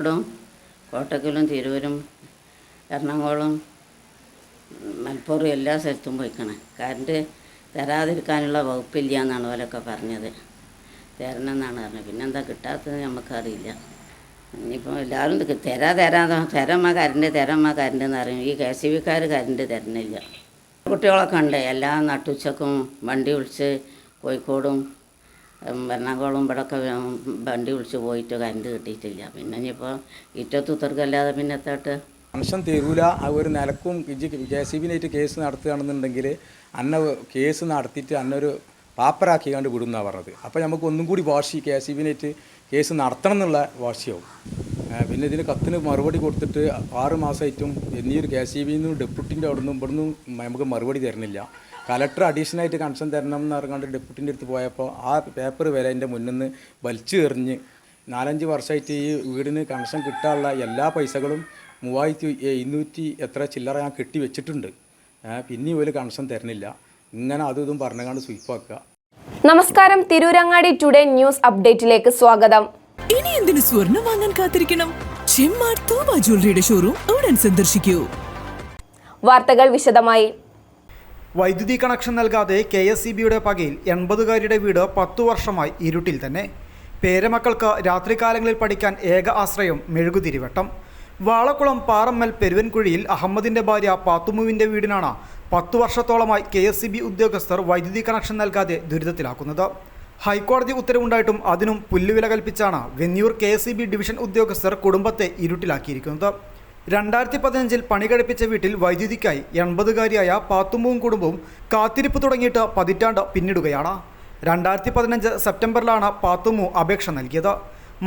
കോഴിക്കോടും കോട്ടക്കലും തിരൂരും എറണാകുളം മലപ്പുറം എല്ലാ സ്ഥലത്തും പോയിക്കണം. കറണ്ട് തരാതിരിക്കാനുള്ള വകുപ്പില്ല എന്നാണ് അവരൊക്കെ പറഞ്ഞത്. തരണം എന്നാണ് പറഞ്ഞത്. പിന്നെന്താ കിട്ടാത്തത് നമുക്കറിയില്ല. ഇനിയിപ്പോൾ എല്ലാവരും തരാ തരാ തരമ്മ കരണ്ട് തരമ്മ കരണ്ട് എന്ന് പറയും. ഈ കെ സി ബിക്കാർ കരണ്ട് തരുന്നില്ല കുട്ടികളൊക്കെ ഉണ്ട്. എല്ലാ നട്ടുച്ചക്കും വണ്ടി വിളിച്ച് കോഴിക്കോടും എറണാകുളം ഇവിടെയൊക്കെ വണ്ടി വിളിച്ച് പോയിട്ട് കരണ്ട് കിട്ടിയിട്ടില്ല. പിന്നെ ഇനിയിപ്പോൾ ഇറ്റത്ത് ഉത്തർക്കല്ലാതെ പിന്നെ എത്താട്ട്? മനുഷ്യൻ തരൂല. ആ ഒരു നിലക്കും കെ സി ബിനായിട്ട് കേസ് നടത്തുകയാണെന്നുണ്ടെങ്കിൽ അന്ന കേസ് നടത്തിയിട്ട് അന്നൊരു പാപ്പറാക്കി കണ്ട് വിടുന്നതാണ് പറഞ്ഞത്. അപ്പോൾ നമുക്ക് ഒന്നും കൂടി വാശി കെ സി ബിനായിട്ട് കേസ് നടത്തണം എന്നുള്ള വാശിയാവും. പിന്നെ ഇതിന് കത്തിന് മറുപടി കൊടുത്തിട്ട് ആറ് മാസമായിട്ടും എന്നീ ഒരു കെ സി നിന്നും ഡെപ്യൂട്ടിന്റെ അവിടെ നിന്നും ഇവിടെ നിന്നും നമുക്ക് മറുപടി തരുന്നില്ല. കലക്ടർ അഡീഷണലായിട്ട് കൺസൺ തരണം എന്ന് പറഞ്ഞുകൊണ്ട് ഡെപ്യൂട്ടിന്റെ അടുത്ത് പോയപ്പോൾ ആ പേപ്പർ വരെ എന്റെ മുന്നിൽ നിന്ന് വലിച്ചു എറിഞ്ഞ് നാലഞ്ച് വർഷമായിട്ട് ഈ വീടിന് കൺസൺ കിട്ടാനുള്ള എല്ലാ പൈസകളും മൂവായിരത്തി ഇരുന്നൂറ്റി എത്ര ചില്ലറ ഞാൻ കെട്ടി വെച്ചിട്ടുണ്ട്. പിന്നെ ഒരു കൺസൺ തരുന്നില്ല. ഇങ്ങനെ അതും ഇതും പറഞ്ഞുകൊണ്ട് സ്വീപ്പാക്കുക നമസ്കാരം. തിരൂരങ്ങാടി ടുഡേ ന്യൂസ് അപ്ഡേറ്റിലേക്ക് സ്വാഗതം. ഇനി എന്തിനു സ്വർണം വാങ്ങാൻ കാത്തിരിക്കണം? ചെമ്മാർ തൂബ ജ്വല്ലറിയുടെ ഷോറൂം ഉടൻ സന്ദർശിക്കൂ. വാർത്തകൾ വിശദമായി. വൈദ്യുതി കണക്ഷൻ നൽകാതെ കെ എസ് ഇ ബിയുടെ പകയിൽ എൺപതുകാരിയുടെ വീട് പത്തു വർഷമായി ഇരുട്ടിൽ തന്നെ. പേരമക്കൾക്ക് രാത്രികാലങ്ങളിൽ പഠിക്കാൻ ഏക ആശ്രയം മെഴുകുതിരിവട്ടം. വാളക്കുളം പാറമ്മൽ പെരുവൻകുഴിയിൽ അഹമ്മദിന്റെ ഭാര്യ പാത്തുമുവിന്റെ വീടിനാണ് പത്തു വർഷത്തോളമായി കെ എസ് ഇ ബി ഉദ്യോഗസ്ഥർ വൈദ്യുതി കണക്ഷൻ നൽകാതെ ദുരിതത്തിലാക്കുന്നത്. ഹൈക്കോടതി ഉത്തരവുണ്ടായിട്ടും അതിനും പുല്ലുവില കൽപ്പിച്ചാണ് Venniyur K S B division ഉദ്യോഗസ്ഥർ കുടുംബത്തെ ഇരുട്ടിലാക്കിയിരിക്കുന്നത്. രണ്ടായിരത്തി പതിനഞ്ചിൽ പണി കഴിപ്പിച്ച വീട്ടിൽ വൈദ്യുതിക്കായി എൺപതുകാരിയായ പാത്തുമ്പും കുടുംബവും കാത്തിരിപ്പ് തുടങ്ങിയിട്ട് പതിറ്റാണ്ട് പിന്നിടുകയാണ്. രണ്ടായിരത്തി പതിനഞ്ച് സെപ്റ്റംബറിലാണ് പാത്തുമ്മു അപേക്ഷ നൽകിയത്.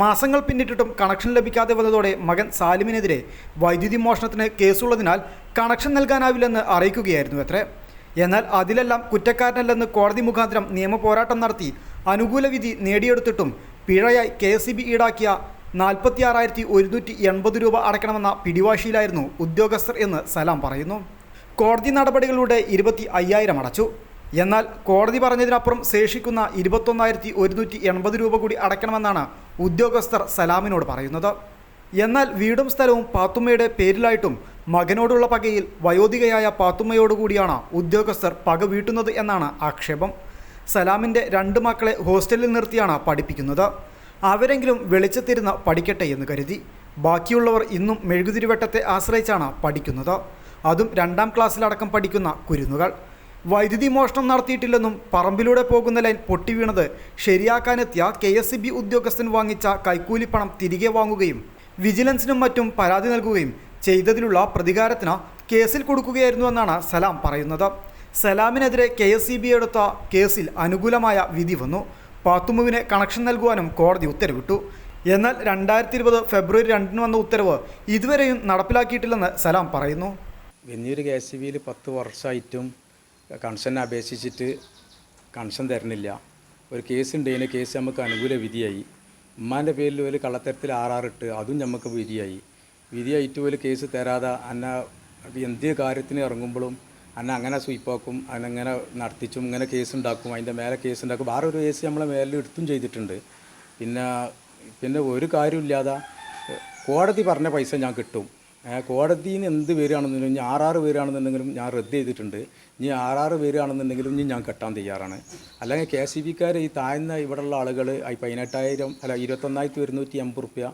മാസങ്ങൾ പിന്നിട്ടിട്ടും കണക്ഷൻ ലഭിക്കാതെ വന്നതോടെ മകൻ സാലിമിനെതിരെ വൈദ്യുതി മോഷണത്തിന് കേസുള്ളതിനാൽ കണക്ഷൻ നൽകാനാവില്ലെന്ന് അറിയിക്കുകയായിരുന്നു എന്നാൽ അതിലെല്ലാം കുറ്റക്കാരനല്ലെന്ന് കോടതി മുഖാന്തരം നിയമപോരാട്ടം നടത്തി അനുകൂല വിധി നേടിയെടുത്തിട്ടും പിഴയായി കെ എസ് സി ബി ഈടാക്കിയ നാൽപ്പത്തി ആറായിരത്തി ഒരുന്നൂറ്റി എൺപത് രൂപ അടയ്ക്കണമെന്ന പിടിവാശിയിലായിരുന്നു ഉദ്യോഗസ്ഥർ എന്ന് സലാം പറയുന്നു. കോടതി നടപടികളിലൂടെ ഇരുപത്തി അയ്യായിരം അടച്ചു. എന്നാൽ കോടതി പറഞ്ഞതിനപ്പുറം ശേഷിക്കുന്ന ഇരുപത്തൊന്നായിരത്തി ഒരുന്നൂറ്റി എൺപത് രൂപ കൂടി അടയ്ക്കണമെന്നാണ് ഉദ്യോഗസ്ഥർ സലാമിനോട് പറയുന്നത്. എന്നാൽ വീടും സ്ഥലവും പാത്തുമ്മയുടെ പേരിലായിട്ടും മകനോടുള്ള പകയിൽ വയോധികയായ പാത്തുമ്മയോടുകൂടിയാണ് ഉദ്യോഗസ്ഥർ പക വീട്ടുന്നത് എന്നാണ് ആക്ഷേപം. സലാമിന്റെ രണ്ട് മക്കളെ ഹോസ്റ്റലിൽ നിർത്തിയാണ് പഠിപ്പിക്കുന്നത്. അവരെങ്കിലും വെളിച്ചത്തിരുന്ന് പഠിക്കട്ടെ എന്ന് കരുതി. ബാക്കിയുള്ളവർ ഇന്നും മെഴുകുതിരിവട്ടത്തെ ആശ്രയിച്ചാണ് പഠിക്കുന്നത്. അതും രണ്ടാം ക്ലാസ്സിലടക്കം പഠിക്കുന്ന കുരുന്നുകൾ. വൈദ്യുതി മോഷണം നടത്തിയിട്ടില്ലെന്നും പറമ്പിലൂടെ പോകുന്ന ലൈൻ പൊട്ടിവീണത് ശരിയാക്കാനെത്തിയ കെ എസ് സി ബി ഉദ്യോഗസ്ഥൻ വാങ്ങിച്ച കൈക്കൂലിപ്പണം തിരികെ വാങ്ങുകയും വിജിലൻസിനും മറ്റും പരാതി നൽകുകയും ചെയ്തതിലുള്ള പ്രതികാരത്തിന് കേസിൽ കൊടുക്കുകയായിരുന്നു എന്നാണ് സലാം പറയുന്നത്. സലാമിനെതിരെ കെ എസ് സി ബി എടുത്ത കേസിൽ അനുകൂലമായ വിധി വന്നു. പാത്തുമുവിന് കണക്ഷൻ നൽകുവാനും കോടതി ഉത്തരവിട്ടു. എന്നാൽ രണ്ടായിരത്തി ഇരുപത് ഫെബ്രുവരി രണ്ടിന് വന്ന ഉത്തരവ് ഇതുവരെയും നടപ്പിലാക്കിയിട്ടില്ലെന്ന് സലാം പറയുന്നു. വെന്നൂർ കെ എസ് സി ബിയിൽ പത്ത് വർഷമായിട്ടും കൺഷൻ അപേക്ഷിച്ചിട്ട് കൺഷൻ തരുന്നില്ല. ഒരു കേസ് ഉണ്ടെങ്കിൽ കേസ് നമുക്ക് അനുകൂല വിധിയായി. ഉമ്മാന്റെ പേരിൽ ഒരു കള്ളത്തരത്തിൽ ആറാറിട്ട് അതും നമുക്ക് വിധിയായി. വിധിയായിട്ട് ഒരു കേസ് തരാതെ അന്ന എന്ത് കാര്യത്തിന് ഇറങ്ങുമ്പോഴും അന്ന അങ്ങനെ സ്വീപ്പാക്കും അന്നങ്ങനെ നടത്തിച്ചും ഇങ്ങനെ കേസ് ഉണ്ടാക്കും അതിന്റെ മേലെ കേസ് ഉണ്ടാക്കും വേറെ ഒരു കേസ് നമ്മളെ മേലിൽ എടുത്തും ചെയ്തിട്ടുണ്ട്. പിന്നെ പിന്നെ ഒരു കാര്യമില്ലാതെ കോടതി പറഞ്ഞ പൈസ ഞാൻ കിട്ടും. കോടതിയിൽ നിന്ന് എന്ത് പേരാണെന്നുണ്ടെങ്കിലും ഇനി ആറാറ് പേരാണെന്നുണ്ടെങ്കിലും ഞാൻ റദ്ദ് ചെയ്തിട്ടുണ്ട്. ഇനി ആറാറ് പേരാണെന്നുണ്ടെങ്കിലും ഇനി ഞാൻ കെട്ടാൻ തയ്യാറാണ്. അല്ലെങ്കിൽ കെ സി ബിക്കാർ ഈ താഴ്ന്ന ഇവിടെയുള്ള ആളുകൾ ഈ പതിനെട്ടായിരം അല്ല ഇരുപത്തൊന്നായിരത്തി ഒരുന്നൂറ്റി എൺപത് റുപ്യ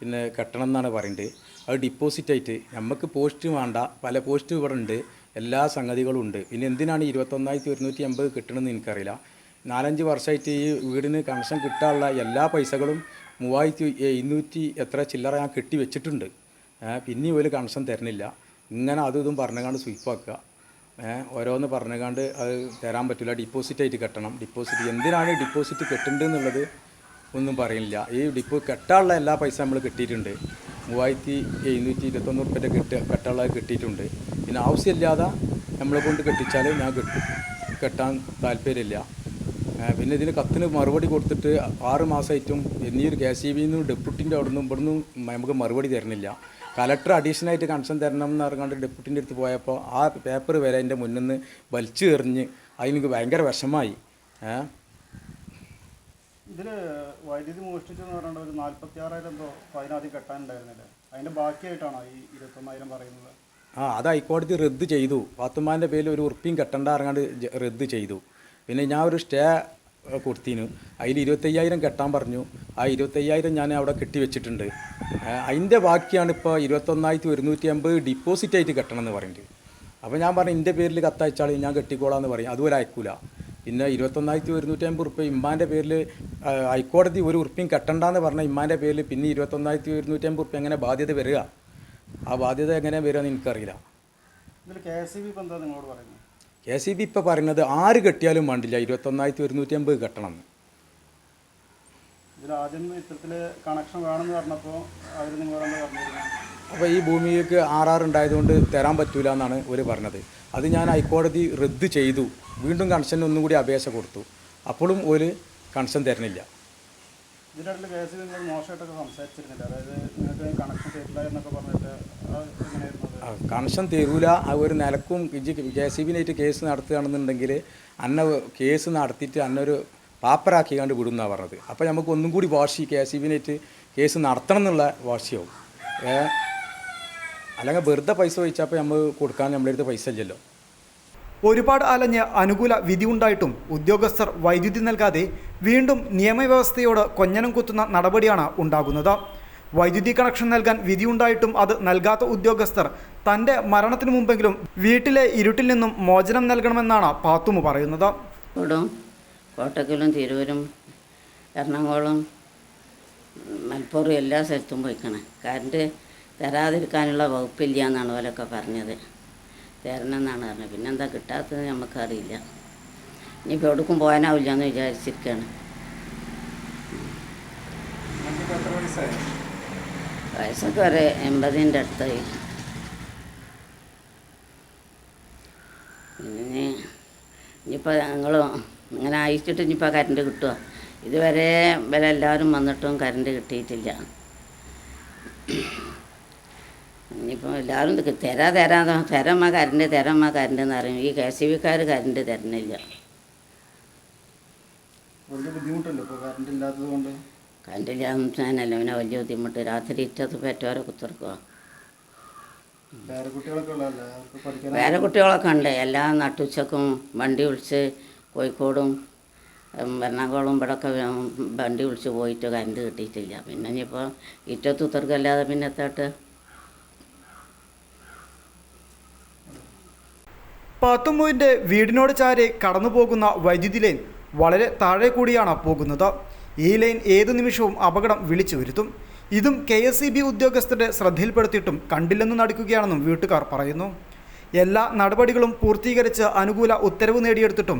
പിന്നെ കെട്ടണം എന്നാണ് പറയുന്നത് അത് ഡിപ്പോസിറ്റ് ആയിട്ട് നമുക്ക് പോസ്റ്റ് വേണ്ട. പല പോസ്റ്റും ഇവിടെ ഉണ്ട്. എല്ലാ സംഗതികളും ഉണ്ട്. പിന്നെ എന്തിനാണ് ഇരുപത്തൊന്നായിരത്തി ഒരുന്നൂറ്റി എൺപത് കിട്ടണമെന്ന് എനിക്കറിയില്ല. നാലഞ്ച് വർഷമായിട്ട് ഈ വീടിന് കണക്ഷൻ കിട്ടാനുള്ള എല്ലാ പൈസകളും മൂവായിരത്തി ഇരുന്നൂറ്റി എത്ര ചില്ലറ ഞാൻ കെട്ടി വെച്ചിട്ടുണ്ട്. ഏ, പിന്നെയും ഒരു കണക്ഷൻ തരുന്നില്ല ഇങ്ങനെ അതും ഇതും പറഞ്ഞുകൊണ്ട് സ്വീപ്പാക്കുക ഓരോന്ന് പറഞ്ഞുകൊണ്ട് അത് തരാൻ പറ്റില്ല ഡിപ്പോസിറ്റ് ആയിട്ട് കെട്ടണം. ഡിപ്പോസിറ്റ് എന്തിനാണ് ഡിപ്പോസിറ്റ് കെട്ടേണ്ടതെന്നുള്ളത് ഒന്നും പറയുന്നില്ല ഈ ഡിപ്പോ കെട്ടാനുള്ള എല്ലാ പൈസ നമ്മൾ കിട്ടിയിട്ടുണ്ട്. മൂവായിരത്തി എഴുന്നൂറ്റി ഇരുപത്തൊന്ന് റുപ്യന്റെ കെട്ട് കെട്ടാനുള്ളത് കിട്ടിയിട്ടുണ്ട്. പിന്നെ ആവശ്യമില്ലാതെ നമ്മളെ കൊണ്ട് കെട്ടിച്ചാൽ ഞാൻ കെട്ടും കെട്ടാൻ താല്പര്യമില്ല. പിന്നെ ഇതിന് കത്തിന് മറുപടി കൊടുത്തിട്ട് ആറ് മാസമായിട്ടും എന്നീ ഒരു കെ സി ബിന്ന് ഡെപ്യൂട്ടിന്റെ അവിടെ നിന്നും നമുക്ക് മറുപടി തരുന്നില്ല കലക്ടർ അഡീഷണലായിട്ട് കൺസേൺ തരണം എന്ന് പറഞ്ഞുകൊണ്ട് ഡെപ്യൂട്ടിന്റെ അടുത്ത് പോയപ്പോൾ ആ പേപ്പർ വരെ എന്റെ മുന്നിൽ നിന്ന് വലിച്ചു എറിഞ്ഞ് അതിനെനിക്ക് ഭയങ്കര വിഷമായി. ഏ? ഇതിൽ വൈദ്യുതി മോഷ്ടിച്ചെന്ന് പറഞ്ഞാൽ ഒരു നാൽപ്പത്തി ആറായിരം എന്തോ ഫൈനാദ്യം കെട്ടാനുണ്ടായിരുന്നില്ലേ? അതിന്റെ ബാക്കിയായിട്ടാണോ ഈ ഇരുപത്തൊന്നായിരം പറയുന്നത്? ആ അത് ഹൈക്കോടതി റദ്ദ് ചെയ്തു. പാത്തുമാന്റെ പേരിൽ ഒരു ഉറുപ്പിയും കെട്ടണ്ട ഇറങ്ങാണ്ട് റദ്ദ് ചെയ്തു. പിന്നെ ഞാൻ ഒരു സ്റ്റേ ഏഹ്, കൊടുത്തീനു. അതിൽ ഇരുപത്തയ്യായിരം കെട്ടാൻ പറഞ്ഞു. ആ ഇരുപത്തയ്യായിരം ഞാൻ അവിടെ കെട്ടി വെച്ചിട്ടുണ്ട്. അതിന്റെ ബാക്കിയാണ് ഇപ്പോൾ ഇരുപത്തൊന്നായിരത്തി ഒരുന്നൂറ്റി അമ്പത് ഡിപ്പോസിറ്റ് ആയിട്ട് കെട്ടണം എന്ന് പറയുന്നത് അപ്പോൾ ഞാൻ പറഞ്ഞു എന്റെ പേരിൽ കത്തയച്ചാൽ ഞാൻ കെട്ടിക്കോളാം എന്ന് പറയും. അതുപോലെ അയക്കൂല. പിന്നെ ഇരുപത്തൊന്നായിരത്തി ഒരുന്നൂറ്റി അമ്പത് ഉറുപ്പ്യ ഇമ്മാന്റെ പേരിൽ ഹൈക്കോടതി ഒരു ഉറുപ്പ്യം കെട്ടണ്ടെന്ന് പറഞ്ഞ ഇമ്മാന്റെ പേരിൽ പിന്നെ ഇരുപത്തൊന്നായിരത്തി ഒരുന്നൂറ്റി അമ്പത് ഉറുപ്പ്യ എങ്ങനെ ബാധ്യത വരിക? ആ ബാധ്യത എങ്ങനെ വരിക എന്ന് എനിക്കറിയില്ല. കെ സി ബി ഇപ്പോൾ പറയുന്നത് ആര് കെട്ടിയാലും വേണ്ടില്ല. ഇരുപത്തൊന്നായിരത്തി ഒരുന്നൂറ്റി അമ്പത് കെട്ടണം എന്ന്. അപ്പോൾ ഈ ഭൂമിക്ക് ആർ ആർ ഉണ്ടായതുകൊണ്ട് തരാൻ പറ്റൂല എന്നാണ് ഒരു പറഞ്ഞത്. അത് ഞാൻ ഹൈക്കോടതി റദ്ദ് ചെയ്തു. വീണ്ടും കൺഷൻ ഒന്നും കൂടി അപേക്ഷ കൊടുത്തു. അപ്പോഴും ഒരു കൺഷൻ തരുന്നില്ല ഇതിനിടയിൽ കേസിൽ മോശമായിട്ടൊക്കെ സംസാരിച്ചിരുന്നില്ല. അതായത് കണക്ഷൻ തരൂല. ആ ഒരു നിലക്കും ജെ കെ സി ബിനായിട്ട് കേസ് നടത്തുകയാണെന്നുണ്ടെങ്കിൽ അന്ന കേസ് നടത്തിയിട്ട് അന്നൊരു പാപ്പറാക്കി കണ്ട് വിടുന്നാണ് പറഞ്ഞത്. അപ്പോൾ നമുക്ക് ഒന്നും കൂടി വാശി കെ സി ബിനായിട്ട് കേസ് നടത്തണം എന്നുള്ള വാശിയാവും. അല്ലെങ്കിൽ വെറുതെ പൈസ വെച്ചപ്പോൾ നമ്മൾ കൊടുക്കാൻ നമ്മുടെ അടുത്ത് പൈസ ഇല്ലല്ലോ. ഒരുപാട് അലഞ്ഞ് അനുകൂല വിധി ഉണ്ടായിട്ടും ഉദ്യോഗസ്ഥർ വൈദ്യുതി നൽകാതെ വീണ്ടും നിയമവ്യവസ്ഥയോട് കൊഞ്ഞനം കുത്തുന്ന നടപടിയാണ് ഉണ്ടാകുന്നത്. വൈദ്യുതി കണക്ഷൻ നൽകാൻ വിധിയുണ്ടായിട്ടും അത് നൽകാത്ത ഉദ്യോഗസ്ഥർ തന്റെ മരണത്തിന് മുമ്പെങ്കിലും വീട്ടിലെ ഇരുട്ടിൽ നിന്നും മോചനം നൽകണമെന്നാണ് പാത്തുമു പറയുന്നത്. കോട്ടക്കലും തിരൂരും എറണാകുളം മലപ്പുറം എല്ലാ സ്ഥലത്തും പോയിക്കണേ. കറണ്ട് തരാതിരിക്കാനുള്ള വകുപ്പില്ല എന്നാണ് ഓലൊക്കെ പറഞ്ഞത്. തരണം എന്നാണ് പറഞ്ഞത്. പിന്നെന്താ കിട്ടാത്തത് നമുക്കറിയില്ല. ഇനിയിപ്പോൾ എവിടേക്കും പോകാനാവില്ല എന്ന് വിചാരിച്ചിരിക്കുകയാണ് നിങ്ങൾക്ക് എത്ര വയസ്സായി വയസ്സൊക്കെ വരെ എൺപതിന്റെ അടുത്തായി. പിന്നെ ഇനിയിപ്പോൾ ഞങ്ങൾ ഇങ്ങനെ അയച്ചിട്ട് ഇനിയിപ്പോൾ കറണ്ട് കിട്ടുമോ ഇതുവരെ ഇവരെ എല്ലാവരും വന്നിട്ടും കറണ്ട് കിട്ടിയിട്ടില്ല. ഇനിയിപ്പോൾ എല്ലാവരും തരാ തരാ തരമ്മ കരണ്ട് തരമ്മ കരണ്ട് എന്ന് പറയും. ഈ കെ സി ബിക്കാർ കരണ്ട് തരുന്നില്ല. ബുദ്ധിമുട്ടല്ലോ ഇപ്പോൾ കറണ്ട് ഇല്ലാത്തത് കൊണ്ട്? കറണ്ടില്ലാന്നല്ലോ പിന്നെ വലിയ ബുദ്ധിമുട്ട്. രാത്രി ഇറ്റത്ത് പെറ്റോരെ കുത്തിറക്കുക വേറെ കുട്ടികളൊക്കെ ഉള്ളതല്ലേ? അവർക്ക് വേറെ കുട്ടികളൊക്കെ ഉണ്ട്. എല്ലാ നട്ടുച്ചക്കും വണ്ടി വിളിച്ച് കോഴിക്കോടും എറണാകുളം ഇവിടെയൊക്കെ വണ്ടി വിളിച്ച് പോയിട്ട് കരണ്ട് കിട്ടിയിട്ടില്ല. പിന്നെ ഇനിയിപ്പോൾ ഇറ്റത്ത് ഉത്തർക്കല്ലാതെ പിന്നെ എത്താട്ട്? പാത്തുമ്മുവിന്റെ വീടിനോട് ചാരി കടന്നു പോകുന്ന വൈദ്യുതി ലൈൻ വളരെ താഴെ കൂടിയാണ് പോകുന്നത്. ഈ ലൈൻ ഏതു നിമിഷവും അപകടം വിളിച്ചു വരുത്തും. ഇതും കെ എസ് ഇ ബി ഉദ്യോഗസ്ഥരുടെ ശ്രദ്ധയിൽപ്പെടുത്തിയിട്ടും കണ്ടില്ലെന്ന് നടക്കുകയാണെന്നും വീട്ടുകാർ പറയുന്നു. എല്ലാ നടപടികളും പൂർത്തീകരിച്ച് അനുകൂല ഉത്തരവ് നേടിയെടുത്തിട്ടും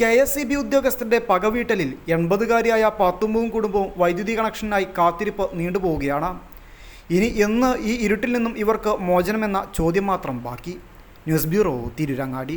കെ എസ് ഇ ബി ഉദ്യോഗസ്ഥരുടെ പകവീട്ടലിൽ എൺപതുകാരിയായ പത്തുമ്പവും കുടുംബവും വൈദ്യുതി കണക്ഷനായി കാത്തിരിപ്പ് നീണ്ടുപോവുകയാണ്. ഇനി എന്ന് ഈ ഇരുട്ടിൽ നിന്നും ഇവർക്ക് മോചനമെന്ന ചോദ്യം മാത്രം ബാക്കി. News bureau Tirurangadi.